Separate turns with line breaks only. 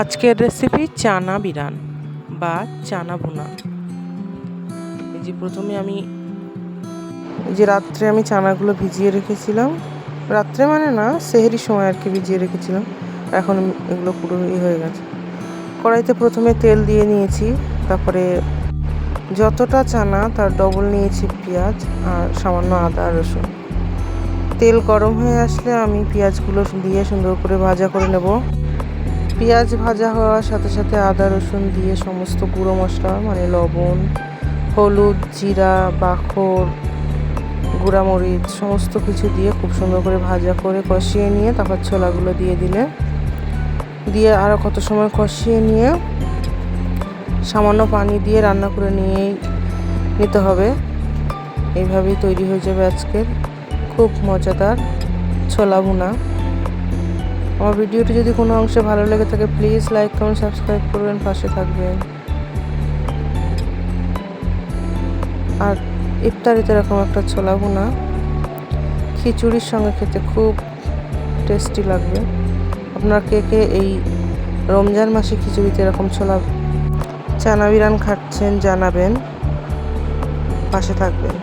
আজকের রেসিপি চানা বিরান বা চানা ভুনা। এই যে প্রথমে আমি এই যে রাত্রে আমি চানাগুলো ভিজিয়ে রেখেছিলাম। রাত্রে মানে না, সেহেরি সময় আর কি ভিজিয়ে রেখেছিলাম। এখন এগুলো পুরো ই হয়ে গেছে। কড়াইতে প্রথমে তেল দিয়ে নিয়েছি, তারপরে যতটা চানা তার ডবল নিয়েছি পেঁয়াজ আর সামান্য আদা, রসুন। তেল গরম হয়ে আসলে আমি পেঁয়াজগুলো দিয়ে সুন্দর করে ভাজা করে নেব। পেঁয়াজ ভাজা হওয়ার সাথে সাথে আদা, রসুন দিয়ে সমস্ত গুঁড়ো মশলা মানে লবণ, হলুদ, জিরা, বাখর, গুঁড়ামরিচ, সমস্ত কিছু দিয়ে খুব সুন্দর করে ভাজা করে কষিয়ে নিয়ে তারপর ছোলাগুলো দিয়ে দিলে। দিয়ে আরও কত সময় কষিয়ে নিয়ে সামান্য পানি দিয়ে রান্না করে নিয়েই নিতে হবে। এইভাবেই তৈরি হয়ে যাবে আজকের খুব মজাদার ছোলা ভুনা। আমার ভিডিওটি যদি কোনো অংশে ভালো লেগে থাকে প্লিজ লাইক কমেন্ট সাবস্ক্রাইব করবেন, পাশে থাকবেন। আর ইফতারিতে এরকম একটা ছোলা ভুনা, খিচুড়ির সঙ্গে খেতে খুব টেস্টি লাগবে। আপনার কে কে এই রমজান মাসে খিচুড়িতে এরকম ছোলা চানা বিরান খাচ্ছেন, জানাবেন, পাশে থাকবেন।